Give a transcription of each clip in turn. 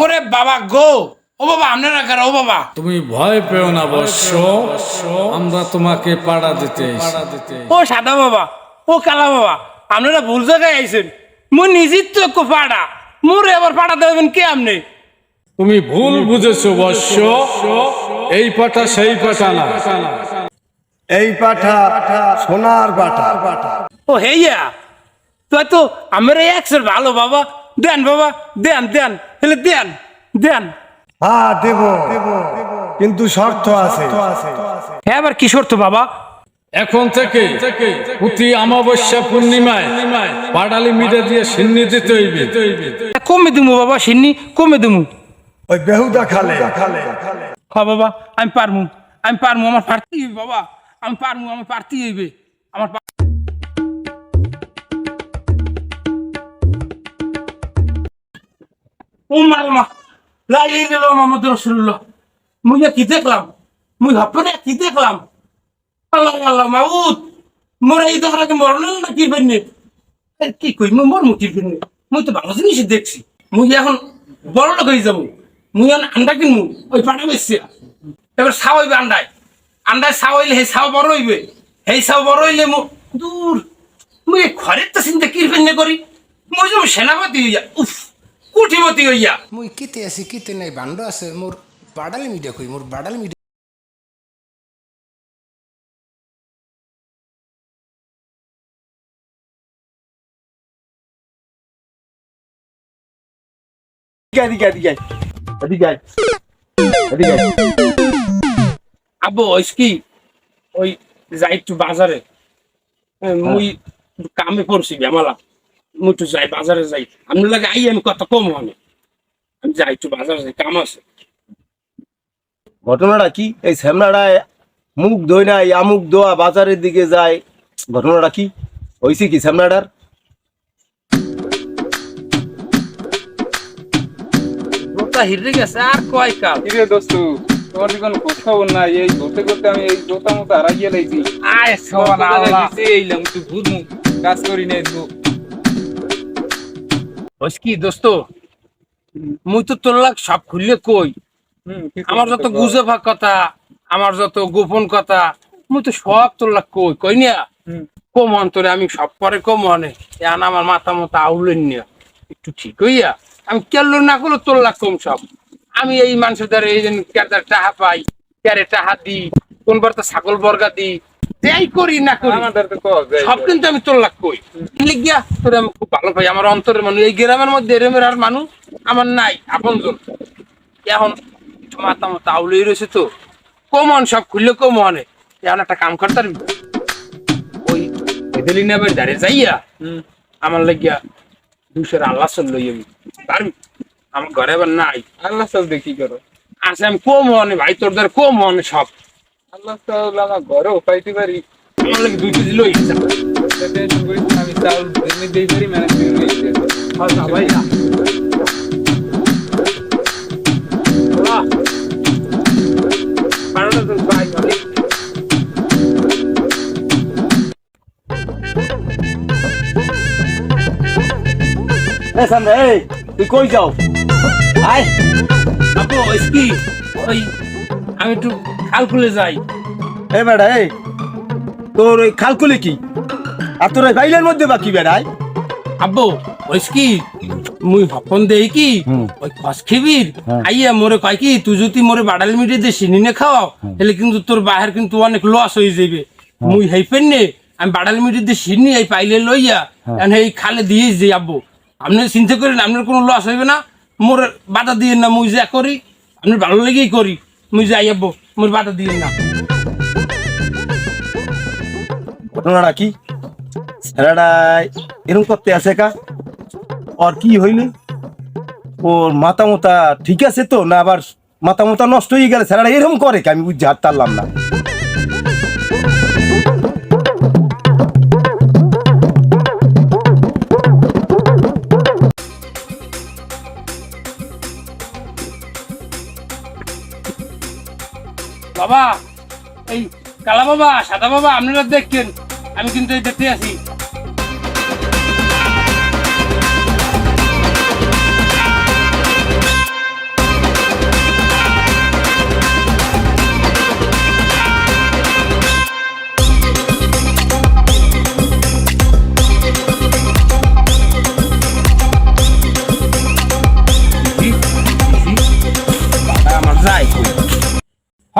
ওরে বাবা গো। ও বাবা আপনারা কারা? ও বাবা। তুমি ভয় পেও না বর্ষ আমরা তোমাকে পাড়া দিতে। ও সাদা বাবা ও কালা বাবা আপনারা ভুল জায়গায় আইছেন। মুই নিজের তো একটু পাড়া। মোরে আবার পাড়া দেবেন কে আপনি? তুমি ভুল বুঝেছ বর্ষ এই পাঠা সেই পাঠা না। এই পাঠা সোনার পাঠা। ও হেইয়া তো আমার এই একশোর ভালো বাবা। দেন বাবা দেন দেন হেলে দেন দেন। হ্যাঁ দেব। কিন্তু শর্ত আছে। হ্যাঁ আবার কি শর্ত বাবা? এখন থেকে প্রতি অমাবস্যা পূর্ণিমায়। পাড়ালি মিটে দিয়ে সিন্নি দিতে হইবে। কমে দিমু বাবা সিন্নি কমে দিমু। ওই বেহুদা খালে। হ বাবা আমি পারমু। আমি পারমু আমার পারতেই হইবে বাবা। আমি পারমু আমার পারতেই হইবে। আমার কি জিনিস দেখছি। মুই এখন বড় লোক হয়ে যাব। মুই এখন আন্ডা কিনবো, ওই পাটা বেশি এবার ছাও হইবে আন্ডায়। আন্ডায় হইলে সেই ছাও বড় হইবে। সেই ছাও বড় হইলে দূর। মুই ঘরের তো চিন্তা কি করি? মুই যেমন সেনাপতি উফ। কুঠিপতি হইয়া। মুই কিতে আছি কিতে নাই বান্ড আছে মোর বাডালি মিডিয়া কই মোর বাডালি মিডিয়া এদিকে এদিকে এদিকে এদিকে আব্বু ওই কি? ওই যাই একটু বাজারে। মুই কামে পড়ছি বেমালা। একটু যাই বাজারে যাই। আপনার লাগে আই আমি কত কম হবে আমি যাই একটু বাজারে যাই কাম আছে। ঘটনাটা কি? এই শ্যামলাটায় মুখ ধোয় না আমুক দোয়া বাজারের দিকে যায়। ঘটনাটা কি? হয়েছে কি শ্যামলাটার হিরে গেছে আর কয় কাল? কিরে দোস্তু তোমার কি কোনো খোঁজ খবর নাই এই ঘুরতে ঘুরতে আমি এই জোতা মতো হারাইয়া লাইছি। আয় সোনা আল্লাহ। তুই বুঝমু কাজ করি নাই কি দোস্ত? মুই তো তোর লাগ সব খুললে কই? আমার যত গুজে ভাগ কথা আমার যত গোপন কথা মুই তো সব তোর লাগ কই কই না? কম অন্তরে আমি সব পরে কম মনে এখন আমার মাথা মতো আউলেন নিয়া একটু ঠিক হইয়া আমি কেল্লো না করলে তোর লাগ কম সব। আমি এই মানুষের দ্বারা এই যে কেদার টাহা পাই ক্যারে টাহা দি কোনবার তো ছাগল বর্গা দি যাই করি না করি। সব কিন্তু আমি তোর লাগ কই। গিয়া তোর আমি খুব ভালো পাই। আমার অন্তরের মানুষ এই গ্রামের মধ্যে এরমের আর মানুষ আমার নাই আপনজন। এখন মাথা আউলেই রয়েছে তো। কমন সব খুললে কমনে এখন একটা কাম ওই এদেলিনা বাড়ি দাঁড়িয়ে যাইয়া আমার লাগিয়া দুশোর আল্লাহ চলল আমি পারবি আমার ঘরে আবার নাই। আল্লাহ সব দেখি করো? আছে আমি কম মনে ভাই তোর দ্বারা কম মনে সব। আল্লাহ সব আমার ঘরেও পাইতে পারি আমার না, আমি চাউল এমনি দিই পারি ম্যানেজ করে আচ্ছা ভাই তুই কই যাও? আয়। আপু কি? ওই আমি একটু খাল খুলে যাই। এই বেড়া এই তোর ওই খালকুলি কি? আর তোর ওই বাইলের মধ্যে বাকি বেড়াই আব্বু ওই কি? মুই হপন দেই কি? ওই খস খিবির? আইয়া মোরে কয় কি তুই যদি মোরে বাড়াল মিটে দিয়ে চিনি নে খাওয়াও তাহলে কিন্তু তোর বাহের কিন্তু অনেক লস হয়ে যাবে মুই হেই পেন নে আমি বাড়াল মিটে দিয়ে চিনি এই পাইলে লইয়া এখন এই খালে দিয়ে যে আব্বু। আপনি চিন্তা করেন আপনার কোনো লস হইবে না। মোর বাধা দিয়ে না মুই যা করি আপনি ভালো লেগেই করি। মুই যাই আব্বু। মোর বাধা দিয়ে না। ঘটনাটা কি? ছেলেটাই এরকম করতে আছে কা? ওর কি হইল? ওর মাথা মোতা ঠিক আছে তো, না আবার মাথা মোতা নষ্ট হয়ে গেলে ছেলেটা এরকম করে কি? আমি বুঝতে হাত না। বাবা এই কালা বাবা সাদা বাবা আপনারা দেখছেন আমি কিন্তু এই দেখতে আছি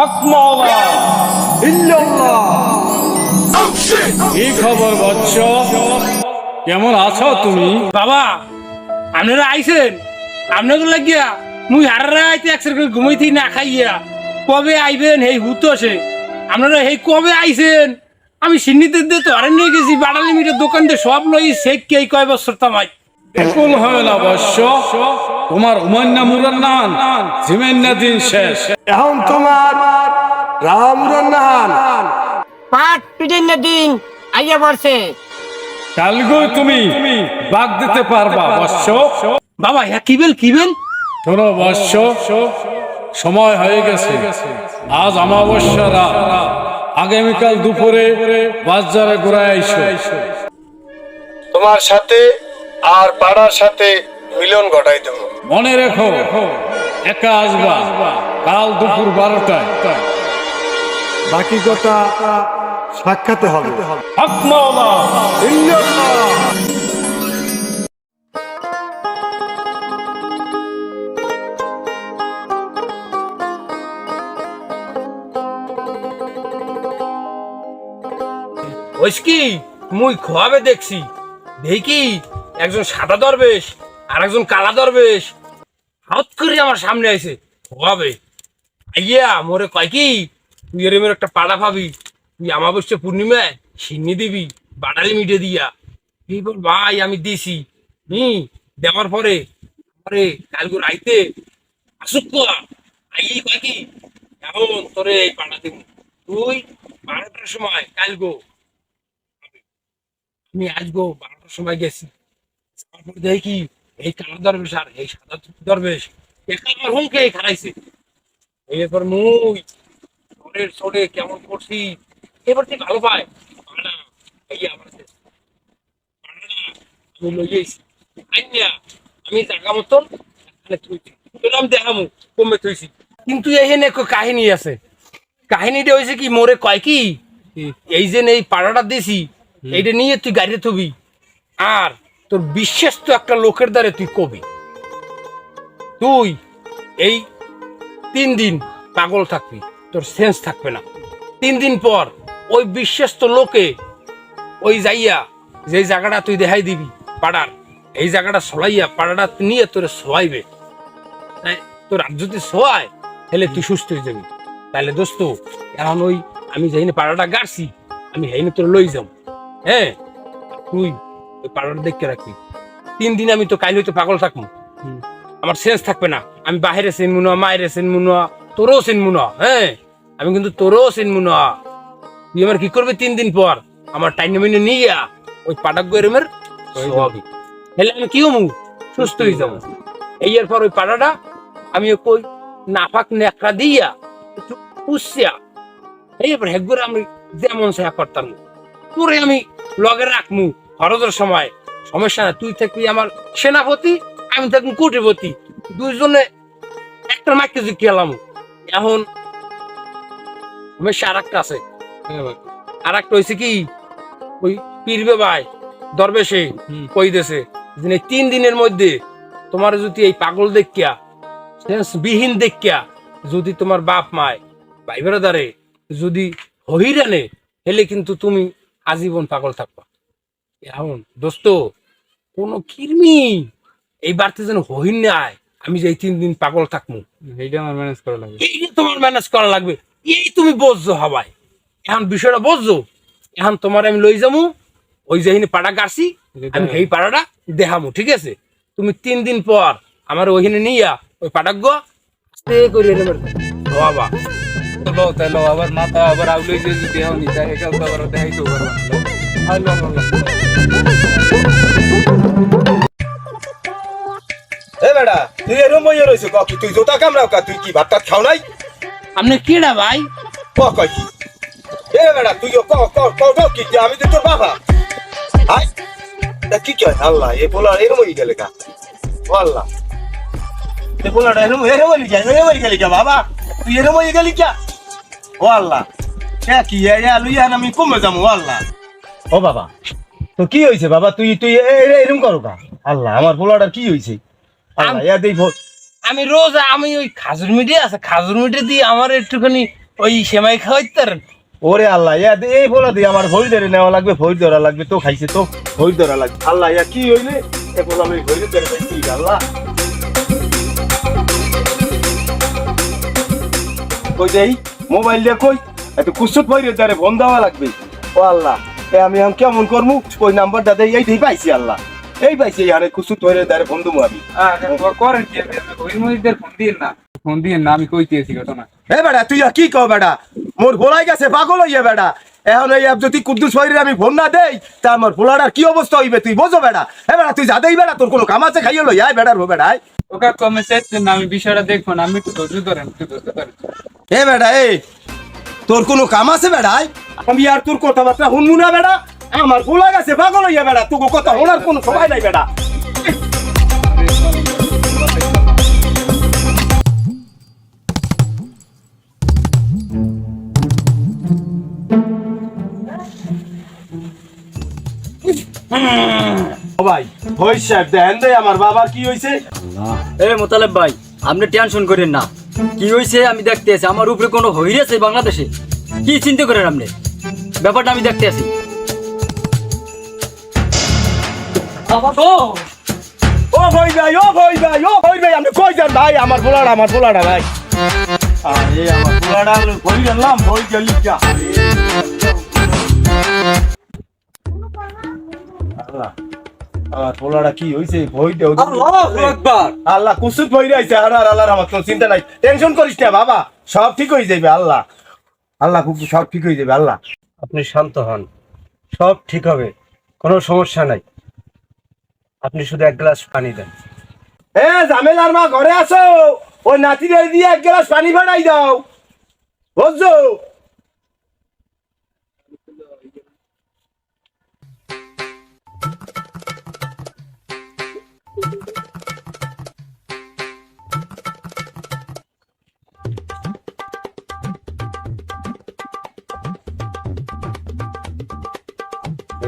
হক মাওলা কি খবর বৎস কেমন আছো তুমি? বাবা আপনারা আইছেন? আপনাদের লাগিয়া মুই হার রাইতে একসার করে ঘুমাইতে না খাইয়া কবে আইবেন? হেই হুতো সে আপনারা হেই কবে আইছেন? আমি সিন্নিতে দিয়ে তো নিয়ে গেছি বাড়ালি মিটের দোকান দিয়ে সব লই শেখ কে কয় বছর তামাই। একুল হয় না বৎস তোমার উমান্না মুরার নান জিমেন্না দিন শেষ। এখন তোমার রামুরান নাহান পাট পিটেন দিন আইয়া পড়ছে কালগো তুমি বাগ দিতে পারবা বৎস। বাবা হ্যাঁ কিবেল কিবেল শোনো বৎস সময় হয়ে গেছে। আজ অমাবস্যা রাত। আগামীকাল দুপুরে বাজারে ঘুরায় আইসো। তোমার সাথে আর পাড়ার সাথে মিলন ঘটাই দেবো। মনে রেখো একা আসবা। কাল দুপুর বারোটায়। বাকি কথা সাক্ষাতে হবে। হক মাওলা। ওইস কি? মুই খোয়াবে দেখছি। দেখি একজন সাদা দরবেশ আর একজন কালা দরবেশ। হাত করে আমার সামনে আইছে খোয়াবে। আইয়া মোরে কয় কি তুই এরমের একটা পাড়া পাবি তুই আমাবস্য পূর্ণিমায় সিন্নি দিবি বাড়ালি মিটে দিয়া। এইবার ভাই, আমি দিছি। হুম, দেওয়ার পরে পরে কালকে রাইতে আসুক আই কয় কি? এখন তোরে এই পাড়া দিব? তুই বারোটার সময় কালগো আমি আসব বারোটার সময় গেছি। তারপর দেখি এই কালো দরবেশ আর এই সাদা দরবেশ। একা আমার হুমকে খারাইছে এরপর মুই সরের সরে কেমন করছি? এবার তুই ভালো পায়? এই আমি মতন দেখামু, কমে কিন্তু এখানে কাহিনী আছে। হয়েছে কি, মোরে কয় কি, এই যে এই পাড়াটা দিছি, এইটা নিয়ে তুই গাড়িতে থবি। আর তোর বিশ্বস্ত একটা লোকের দ্বারে তুই কবি। তুই এই তিন দিন পাগল থাকবি। তোর সেন্স থাকবে না। তিন দিন পর ওই বিশ্বস্ত লোকে ওই যাইয়া যে জায়গাটা তুই দেখাই দিবি পাড়ার এই জায়গাটা সলাইয়া পাড়াটা নিয়ে তোরে সোয়াইবে তাই তোর আর যদি সোয়ায় তাহলে তুই সুস্থ হয়ে যাবি। তাহলে দোস্ত এখন ওই আমি যাইনি পাড়াটা গাড়ছি আমি হেইনে তোর লই যাম। হ্যাঁ? তুই ওই পাড়াটা দেখতে রাখবি। তিন দিন আমি তো কাইলে তো পাগল থাকব। আমার সেন্স থাকবে না। আমি বাহিরে চিনবো না মায়ের চিনবো না তোরও চিনবো না হ্যাঁ? আমি কিন্তু তোরও চিনবো না। তুই আমার কি করবি তিন দিন পর? আমার টাইনে মিনে নিয়ে ওই পাটাক গরমের সবই তাহলে আমি কি হমু সুস্থ হয়ে যাব। এই পর ওই পাড়াটা আমি কই নাফাক নেকড়া দিয়া একটু পুষিয়া এই এবার হেগুরে আমি যেমন সে করতাম। তোরে আমি লগে রাখমু খরচের সময়। সমস্যা না তুই থাকবি আমার সেনাপতি আমি থাকব কোটিপতি। দুইজনে একটা মাইকে গেলাম এখন সমস্যা আর একটা আছে। আর একটা হয়েছে কি ওই পীরবে ভাই দরবেশে কই দেছে যে এই তিন দিনের মধ্যে তোমার যদি এই পাগল দেখিয়া বিহীন দেখিয়া যদি তোমার বাপ মায় ভাই বেড়াদারে যদি হহিরানে হেলে কিন্তু তুমি আজীবন পাগল থাকবা। এখন দোস্ত কোন কিরমি এই বাড়তে যেন হহিন নাই আমি যে এই তিন দিন পাগল থাকব এইটা আমার ম্যানেজ করা লাগবে। এই যে তোমার ম্যানেজ করা লাগবে। এই তুমি বুঝছ হবাই এখন বিষয়টা বুঝছ এখন তোমার আমি লই যাব ওই যেহিনি পাড়া গাড়ছি আমি সেই পাড়াটা দেখামু ঠিক আছে? তুমি তিন দিন পর আমার ওইখানে নিয়া ওই পাড়া গো। আস্তে করে বাবা। লো তাহলে আবার মাথা আবার আউলে যে যদি দেহ নি তাই হ্যালো এ তুই এরম বইয়ে জোতা কামড়াও কা? তুই কি ভাত টাত খাও নাই? আপনি কেডা ভাই? ক কয় এ বেড়া তুই ক ক ক ক কি আমি তো তোর বাবা। হাই তা কি কয়? আল্লাহ এ পোলা এরম হয়ে গেলে কা আল্লাহ। এ পোলাটা এরম এরম হয়ে গেল এরম হয়ে গেলি কা বাবা। তুই এরম হয়ে গেলি কা ও আল্লাহ। কে কি এ এ লুই আর আমি কমে যাব ও আল্লাহ। ও বাবা তো কি হয়েছে বাবা? তুই তুই এরম করো কা আল্লাহ আমার পোলাটার কি হয়েছে আল্লাহ এ দেই ভোট। আমি রোজ, আমি ওই খাজুর মিটে আছে, খাজুর মিটে দিয়ে আমার একটুখানি ওই সেমাই খাওয়াইতে পারেন? ওরে আল্লাহ, ইয়া এই বলা দিয়ে আমার ভরি ধরে নেওয়া লাগবে ভরি ধরা লাগবে, তো খাইছে তো ভরি ধরা লাগবে। আল্লাহ, ইয়া কি হইলে? এ আমি ভরি ধরে খাইছি আল্লাহ? কই দেই, মোবাইল দিয়ে কই? এত কুসুত ভরি ধরে ফোন দেওয়া লাগবে। ও আল্লাহ, এ আমি কেমন করমু? ওই নাম্বারটা দেই এই পাইছি আল্লাহ। এই পাইছি আরে ভরি ধরে ফোন দেবো আমি করেন কি? ওই মহিলাদের ফোন দিন না। ফোন দিন না আমি কইতেছি ঘটনা। এ বেটা তুই আর কি কও বেটা মোর ভোলাই গেছে পাগল হইয়া বেটা এখন এই আপ যদি কুদ্দুস ভাইরে আমি ফোন না দেই তা আমার ভোলাটার কি অবস্থা হইবে তুই বোঝো বেটা এ বেটা তুই যাদেই বেটা তোর কোনো কাম আছে? খাইয়ে লই আয় বেটার হো বেটা। ওকে কমে চাইছেন না আমি বিষয়টা দেখব না আমি একটু ধৈর্য ধরেন একটু ধৈর্য ধরেন। এ বেটা এ তোর কোনো কাম আছে আয়? আমি আর তোর কথাবার্তা শুনব না বেটা আমার ভোলা গেছে পাগল হইয়া বেটা তোকে কথা শোনার কোনো সময় নাই বেটা ও ভাই হই সাহেব দেখেন দে আমার বাবার কি হইছে? এ মোতালেব ভাই আপনি টেনশন করেন না। কি হয়েছে আমি দেখতে আছি আমার উপরে কোনো হইরেছে বাংলাদেশে? কি চিন্তা করেন আপনি? ব্যাপারটা আমি দেখতে আছি। ও। ভাই ভাই ও ভাই ভাই ও ভাই ভাই আমি কই যান ভাই? আমার পোলাটা আমার পোলাটা ভাই। আরে আমার পোলাটা ভই গেলাম ভই গেলি যা আল্লাহ পোলাটা কি হইছে? দেও আল্লাহ কুসুত ভই রাইছে। আর আর আল্লাহর আমার কোনো চিন্তা নাই। টেনশন করিস না বাবা। সব ঠিক হয়ে যাবে আল্লাহ। আল্লাহ খুব সব ঠিক হয়ে যাবে আল্লাহ। আপনি শান্ত হন। সব ঠিক হবে। কোনো সমস্যা নাই। আপনি শুধু এক গ্লাস পানি দেন। এ জামেলার মা ঘরে আসো ওই নাতিরে দিয়ে এক গ্লাস পানি বাড়াই দাও। বুঝছ?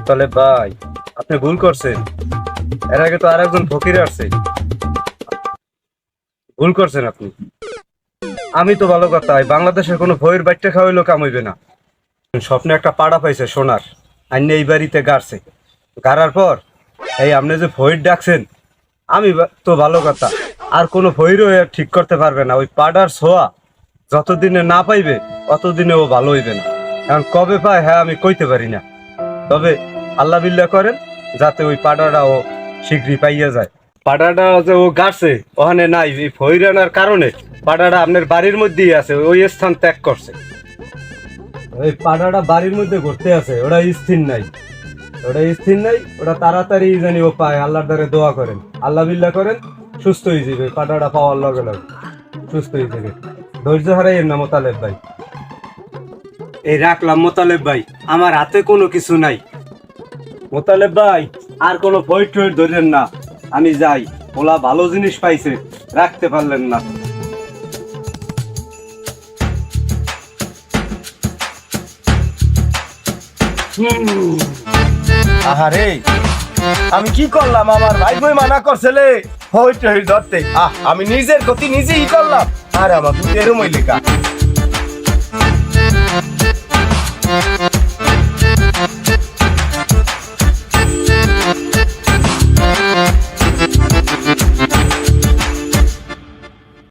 তাহলে ভাই আপনি ভুল করছেন। এর আগে তো আরেকজন ফকির আসছে ভুল করছেন আপনি। আমি তো ভালো কথা বাংলাদেশের কোনো ভয়ের বাচ্চা খাওয়াইলেও কামাইবে না। স্বপ্নে একটা পাড়া পাইছে সোনার, আইনে এই বাড়িতে গাড়ছে। গাড়ার পর, এই আপনি যে ভয়ের ডাকছেন, আমি তো ভালো কথা, আর কোনো ভয়েরও ঠিক করতে পারবে না। ওই পাড়ার ছোঁয়া যতদিনে না পাইবে, অতদিনে ও ভালো হইবে না। এখন কবে পায় হ্যাঁ আমি কইতে পারি না। তবে আল্লাহ বিল্লাহ করেন, যাতে ওই পাড়াটা ও শীঘ্রই পাইয়া যায়। পাড়াটা যে ও গাছে ওখানে নাই এই ফইরানার কারণে পাটাটা আপনার বাড়ির মধ্যেই আছে ওই স্থান ত্যাগ করছে। ওই পাটাটা বাড়ির মধ্যে ঘুরতে আছে ওটা স্থির নাই। ওটা স্থির নাই ওটা তাড়াতাড়ি জানি ও পায় আল্লাহর দ্বারে দোয়া করেন। আল্লাহ বিল্লাহ করেন সুস্থ হয়ে যাবে পাটাটা পাওয়ার লগে লগে। সুস্থ হয়ে যাবে। ধৈর্য হারাই না মোতালেব ভাই। এই রাখলাম মোতালেব ভাই আমার হাতে কোনো কিছু নাই। মোতালেব ভাই আর কোনো বই টই ধরেন না। আমি যাই, ওলা ভালো জিনিস পাইছে, রাখতে পারলেন না। আহারে, আমি কি করলাম? আমার ভাই বই মানা করছিলে হই টই ধরতে। আহ, আমি নিজের গতি নিজেই করলাম। আর আমার এরমই লেখা